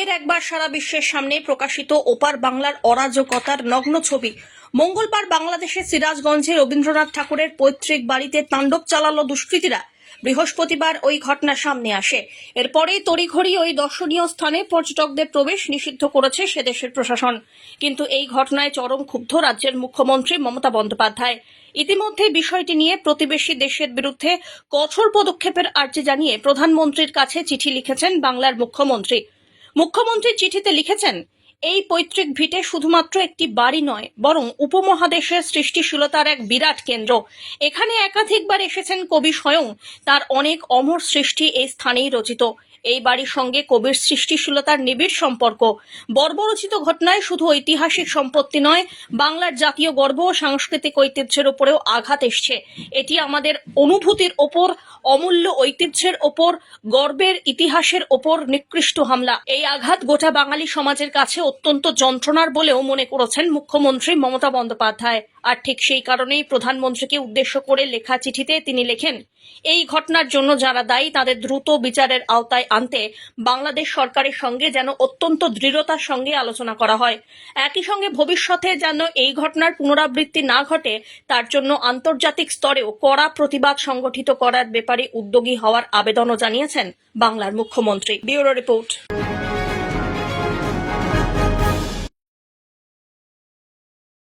এর একবার সারা বিশ্বের সামনে প্রকাশিত ওপার বাংলার অরাজকতার নগ্ন ছবি। মঙ্গলবার বাংলাদেশের সিরাজগঞ্জে রবীন্দ্রনাথ ঠাকুরের পৈতৃক বাড়িতে তাণ্ডব চালালো দুষ্কৃতীরা। বৃহস্পতিবার ওই ঘটনা সামনে আসে। এরপরেই তড়িঘড়ি ওই দর্শনীয় স্থানে পর্যটকদের প্রবেশ নিষিদ্ধ করেছে সে দেশের প্রশাসন। কিন্তু এই ঘটনায় চরম ক্ষুব্ধ রাজ্যের মুখ্যমন্ত্রী মমতা বন্দ্যোপাধ্যায়। ইতিমধ্যে বিষয়টি নিয়ে প্রতিবেশী দেশের বিরুদ্ধে কঠোর পদক্ষেপের আর্জি জানিয়ে প্রধানমন্ত্রীর কাছে চিঠি লিখেছেন বাংলার মুখ্যমন্ত্রী। মুখ্যমন্ত্রী চিঠিতে লিখেছেন, এই পৈতৃক ভিটে শুধুমাত্র একটি বাড়ি নয়, বরং উপমহাদেশের সৃষ্টিশীলতার এক বিরাট কেন্দ্র। এখানে একাধিকবার এসেছেন কবি স্বয়ং, তার অনেক অমর সৃষ্টি এই স্থানেই রচিত। এই বাড়ির সঙ্গে কবির সৃষ্টিশীলতার নিবিড় সম্পর্ক। বর্বরচিত ঘটনায় শুধু ঐতিহাসিক সম্পত্তি নয়, বাংলার জাতীয় গর্ব ও সাংস্কৃতিক ঐতিহ্যের ওপরেও আঘাত এসছে। এটি আমাদের অনুভূতির ওপর, অমূল্য ঐতিহ্যের ওপর, গর্বের ইতিহাসের ওপর নিকৃষ্ট হামলা। এই আঘাত গোটা বাঙালি সমাজের কাছে অত্যন্ত যন্ত্রণার বলেও মনে করেছেন মুখ্যমন্ত্রী মমতা বন্দ্যোপাধ্যায়। আর ঠিক সেই কারণেই প্রধানমন্ত্রীকে উদ্দেশ্য করে লেখা চিঠিতে তিনি লেখেন, এই ঘটনার জন্য যারা দায়ী, তাদের দ্রুত বিচারের আওতায় আনতে বাংলাদেশ সরকারের সঙ্গে যেন অত্যন্ত দৃঢ়তার সঙ্গে আলোচনা করা হয়। একই সঙ্গে ভবিষ্যতে যেন এই ঘটনার পুনরাবৃত্তি না ঘটে, তার জন্য আন্তর্জাতিক স্তরেও কড়া প্রতিবাদ সংগঠিত করার ব্যাপারে উদ্যোগী হওয়ার আবেদনও জানিয়েছেন বাংলার মুখ্যমন্ত্রী। Bureau report.